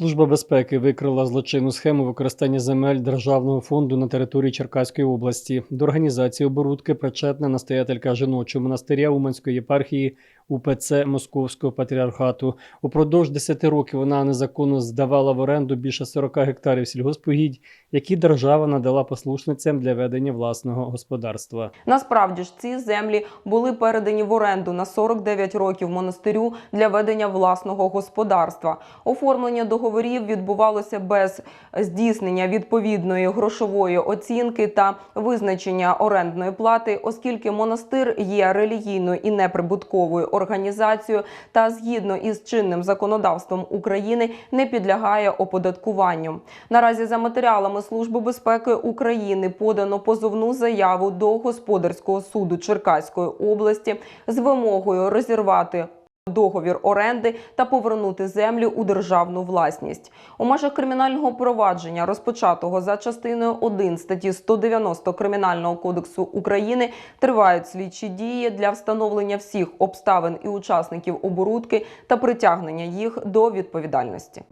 Служба безпеки викрила злочинну схему використання земель державного фонду на території Черкаської області. До організації оборудки причетна настоятелька жіночого монастиря Уманської єпархії УПЦ Московського патріархату. Упродовж 10 років вона незаконно здавала в оренду більше 40 гектарів сільгоспугідь, які держава надала послушницям для ведення власного господарства. Насправді ж ці землі були передані в оренду на 49 років монастирю для ведення власного господарства. Оформлення договорів відбувалося без здійснення відповідної грошової оцінки та визначення орендної плати, оскільки монастир є релігійною і неприбутковою організацією та згідно із чинним законодавством України не підлягає оподаткуванню. Наразі за матеріалами Служби безпеки України подано позовну заяву до господарського суду Черкаської області з вимогою розірвати. Договір оренди та повернути землю у державну власність у межах кримінального провадження, розпочатого за частиною 1 статті 190 кримінального кодексу України, тривають слідчі дії для встановлення всіх обставин і учасників оборудки та притягнення їх до відповідальності.